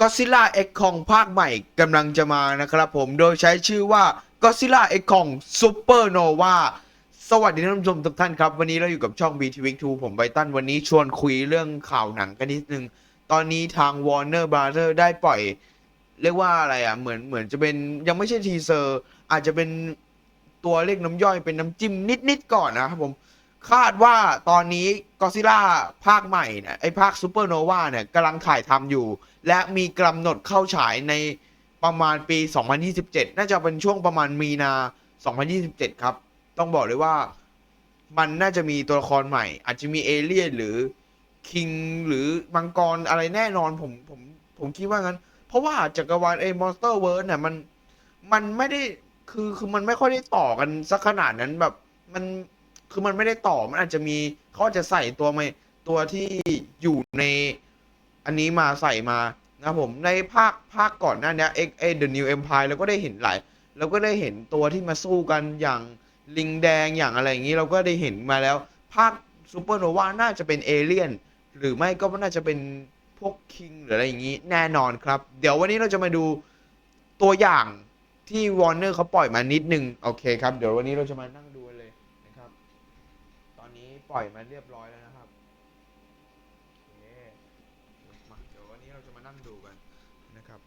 Godzilla X Kong ภาคใหม่กำลังจะมานะครับผมโดยใช้ชื่อว่า Godzilla X Kong Supernova สวัสดีท่านผู้ชมทุกท่านครับ วันนี้เราอยู่กับช่อง BT Week 2ผมไบตัน วันนี้ชวนคุยเรื่องข่าวหนังกันนิดนึง ตอนนี้ทาง Warner Brother ได้ปล่อย เรียกว่าอะไรอะ เหมือนเหมือนจะเป็นยังไม่ใช่ทีเซอร์ อาจจะเป็นตัวเลขน้ำย่อยเป็นน้ำจิ้มนิด ๆ ก่อนนะครับผม คาดว่าตอนนี้ก d z ซิล่าภาคใหม่เนี่ยไอภาคซูเปอร์โนวาเนี่ยกำลังถ่ายทำอยู่ และมีกำหนดเข้าฉายในประมาณปี 2027 น่าจะเป็นช่วงประมาณมีนา 2027 ครับ ต้องบอกเลยว่ามันน่าจะมีตัวละครใหม่ อาจจะมีเอเลี่ยนหรือคิงหรือมังกรอะไรแน่นอนผมผมผมคิดว่างั้น เพราะว่าจักรวาลไอ้มอนสเตอร์เวิร์เนี่ยมันมันไม่ได้คือคือมันไม่ค่อยได้ต่อกันสักขนาดนั้นแบบมัน คือมันไม่ได้ต่อมันอาจจะมีเขาอาจจะใส่ตัวไม่ตัวที่อยู่ในอันนี้มาใส่มานะครับผมในภาคภาคก่อนหน้านี้เอ็กเอเดอะนิวเอ็มพายเราก็ได้เห็นหลายเราก็ได้เห็นตัวที่มาสู้กันอย่างลิงแดงอย่างอะไรอย่างนี้เราก็ได้เห็นมาแล้ว ภาคซูเปอร์โนวาน่าจะเป็นเอเลี่ยนหรือไม่ก็น่าจะเป็นพวกคิงหรืออะไรอย่างนี้แน่นอนครับ เดี๋ยววันนี้เราจะมาดูตัวอย่างที่วอร์เนอร์เขาปล่อยมานิดนึง โอเคครับ เดี๋ยววันนี้เราจะมานั่งดูกันเลยนะครับ ตอนนี้ ปล่อยมาเรียบร้อยแล้วนะครับโอเคมาเดี๋ยววันนี้เราจะมานั่งดูกันนะครับ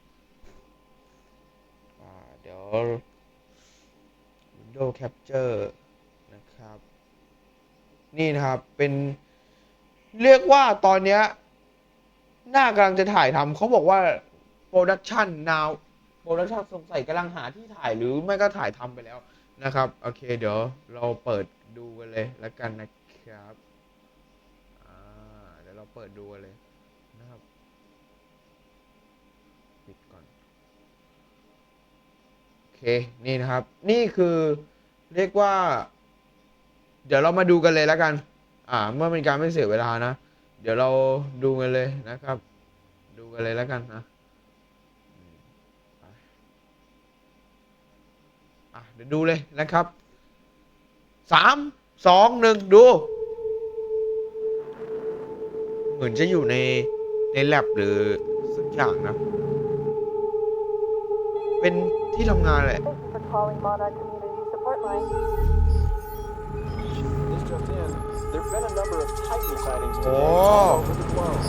อ่าเดี๋ยว Windows Capture นะครับ นี่นะครับเป็นเรียกว่าตอนเนี้ยหน้ากำลังจะถ่ายทำเขาบอกว่าโปรดักชัน now โปรดักชันสงสัยกำลังหาที่ถ่ายหรือไม่ก็ถ่ายทำไปแล้วนะครับ โอเค เดี๋ยวเราเปิดดูกันเลยแล้วกันนะ ครับอ่าเดี๋ยวเราเปิดดูเลยนะครับ ปิดก่อน โอเค นี่นะครับ นี่คือเรียกว่า เดี๋ยวเรามาดูกันเลยแล้วกัน อ่า เมื่อเป็นการไม่เสียเวลานะ เดี๋ยวเราดูกันเลยนะครับ ดูกันเลยแล้วกันนะอะเดี๋ยวดูเลยนะครับสาม สองหนึ่งดู เหมือนจะอยู่ในในแลบหรือสักอย่างนะ เป็นที่ทำงานแหละ Thank you for calling Monarch Community Support Line. This just in. There have been a number of Titan sightings today Oh. all over the globe.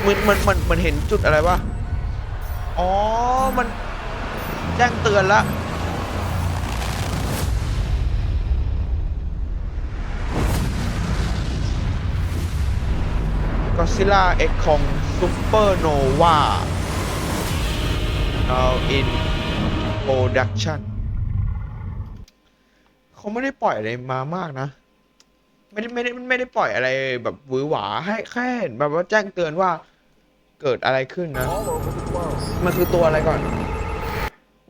เหมือนมันมันมันเห็นจุดอะไรวะ อ๋อ มันแจ้งเตือนละ ก็ซิล่าเอ็กคองซูเปอร์โนวา now in production เขาไม่ได้ปล่อยอะไรมามากนะ ไม่ได้ไม่ได้ไม่ได้ปล่อยอะไรแบบหวือหวาให้แค่เห็นแบบว่าแจ้งเตือนว่าเกิดอะไรขึ้นนะ มันคือตัวอะไรก่อน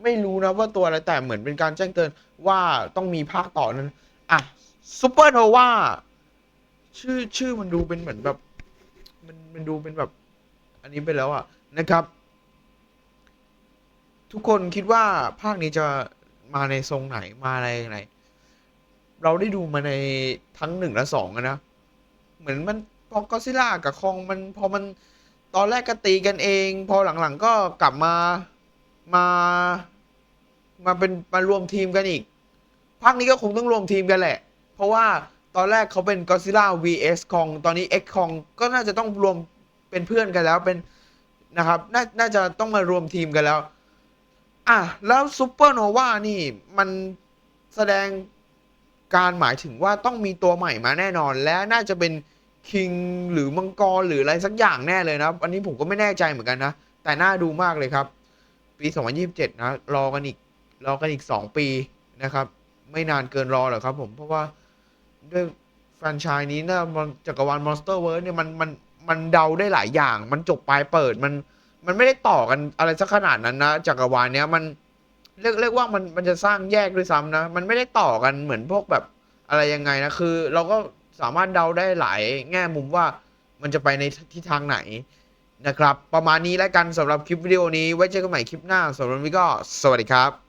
ไม่รู้นะว่าตัวอะไรแต่เหมือนเป็นการแจ้งเตือนว่าต้องมีภาคต่อนั้น อะซูเปอร์โนวาชื่อชื่อมันดูเป็นเหมือนแบบ มันมันดูเป็นแบบ อันนี้ไปแล้วอะนะครับ ทุกคนคิดว่าภาคนี้จะมาในทรงไหนมาอะไรยังไงเราได้ดูมาในทั้งหนึ่งและสองนะ เหมือนมันพอก็ซิล่ากับคองมันพอมันตอนแรกก็ตีกันเอง พอหลังๆก็กลับมามามาเป็นมารวมทีมกันอีกภาคนี้ก็คงต้องรวมทีมกันแหละ เพราะว่า ตอนแรกเขาเป็นก็ซิล่า vs คองตอนนี้ X คองก็น่าจะต้องรวมเป็นเพื่อนกันแล้วเป็นนะครับนน่าจะต้องมารวมทีมกันแล้ว อะ แล้วซูเปอร์โนวานี่มันแสดงการหมายถึงว่าต้องมีตัวใหม่มาแน่นอน และน่าจะเป็นคิงหรือมังกรหรืออะไรสักอย่างแน่เลยนะ อันนี้ผมก็ไม่แน่ใจเหมือนกันนะ แต่น่าดูมากเลยครับ ปี 2027 นะ รอกันอีก รอกันอีก 2 ปีนะครับ ไม่นานเกินรอหรอกครับผม เพราะว่า ด้วยแฟรนไชส์นี้นะจักรวาลมอนสเตอร์เวิร์เนี่ยมันมันมันเดาได้หลายอย่าง มันจบปลายเปิดมันมันไม่ได้ต่อกันอะไรสักขนาดนั้นนะจักรวาลเนี้ยมันเรียกเรียกว่ามันมันจะสร้างแยกด้วยซ้ำนะ มันไม่ได้ต่อกันเหมือนพวกแบบอะไรยังไงนะคือ เราก็สามารถเดาได้หลายแง่มุมว่ามันจะไปในทิศทางไหนนะครับ ประมาณนี้แล้วกันสำหรับคลิปวิดีโอนี้ไว้เจอกันใหม่คลิปหน้าสำหรับวันนี้ก็สวัสดีครับ